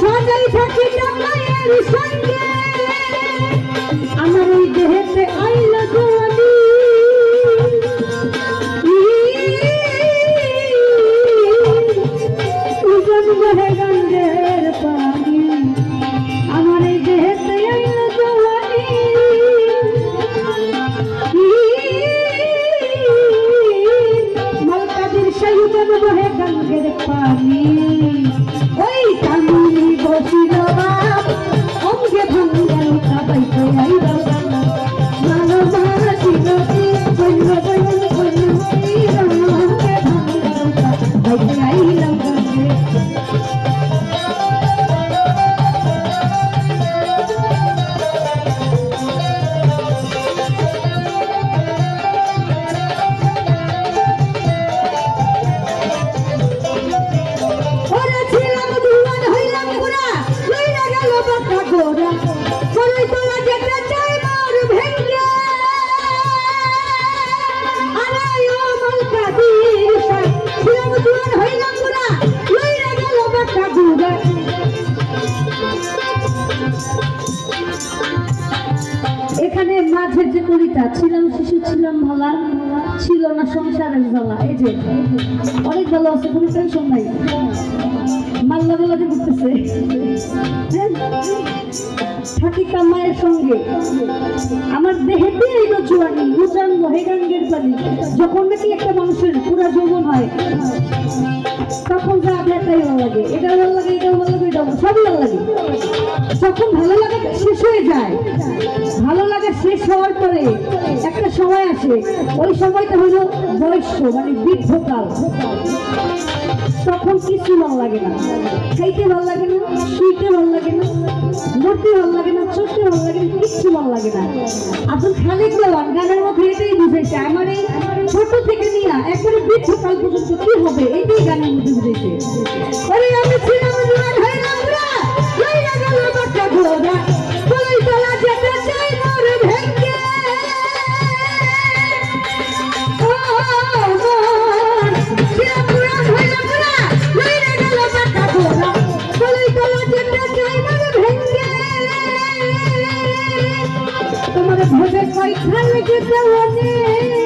সদাই থাকি মায়ের সঙ্গে। আমার এই দেহেতে আইল জোয়ানি উজন বহে গঙ্গের পানি। আমার এই দেহেতে আইল জওয়ানি মালকাদির সেই উজন বহে গঙ্গের পানি। ওই এখানে মাঝের যে কবিতা ছিলাম শিশু, ছিলাম ভালা, ছিল না সংসারের জ্বালা। এই যে, অনেক ভালো আছে, কোনো টেনশন নাই। মাল্লা বেলাতে ঘুরতেছে হ্যাঁ? থাকি কামায়ের সঙ্গে। আমার দেহেতে এলো জোয়ানি, উজান মহেগাঙ্গের পানি যখন নাকি একটা মানুষের পুরা যৌবন হয়, তখন যা আপনারটাই ভালো লাগে। এটাও ভালো লাগে, এটাও ভালো লাগে, এটাও সবই ভালো লাগে। যখন ভালো লাগা শেষ হয়ে যায়, ভালো লাগা শেষ হওয়ার পরে একটা সময় আসে, ওই সময়টা হলো বয়স্ক মানে বৃদ্ধকাল। তখন কিছু ভালো লাগে না। খাইতে ভালো লাগে না, শুইতে ভালো লাগে না, মরতে ভালো লাগে না চলতে ভালো লাগে না, কিচ্ছু ভালো লাগে না। আব্দুল খালিক দেওয়ান গানের মধ্যে এটাই বুঝাইছে, আমার এই ছোট থেকে নিয়ে একবারে বৃদ্ধকাল পর্যন্ত কি হবে, এটাই গানের মধ্যে বুঝাইছে। আরে আমি ছিলাম धर्म के प्रवचन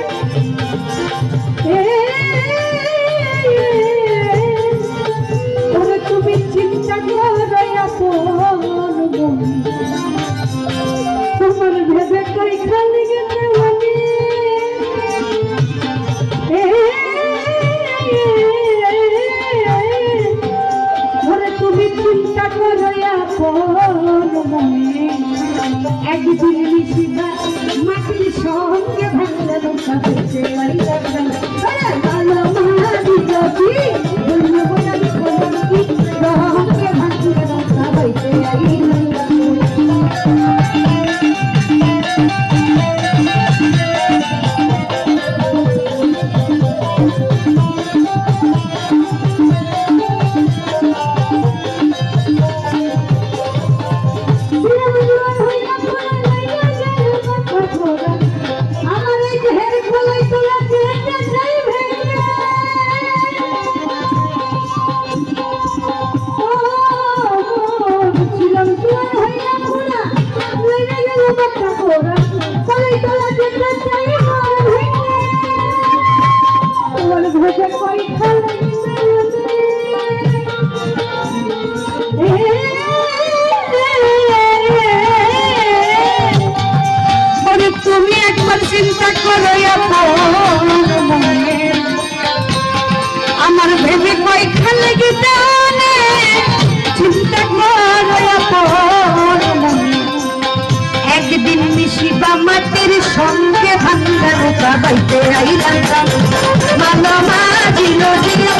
Thank. মাটির সঙ্গে ভাঙ্গা রূপা বাইতে আইলাম। মালো মা জিলো জিলো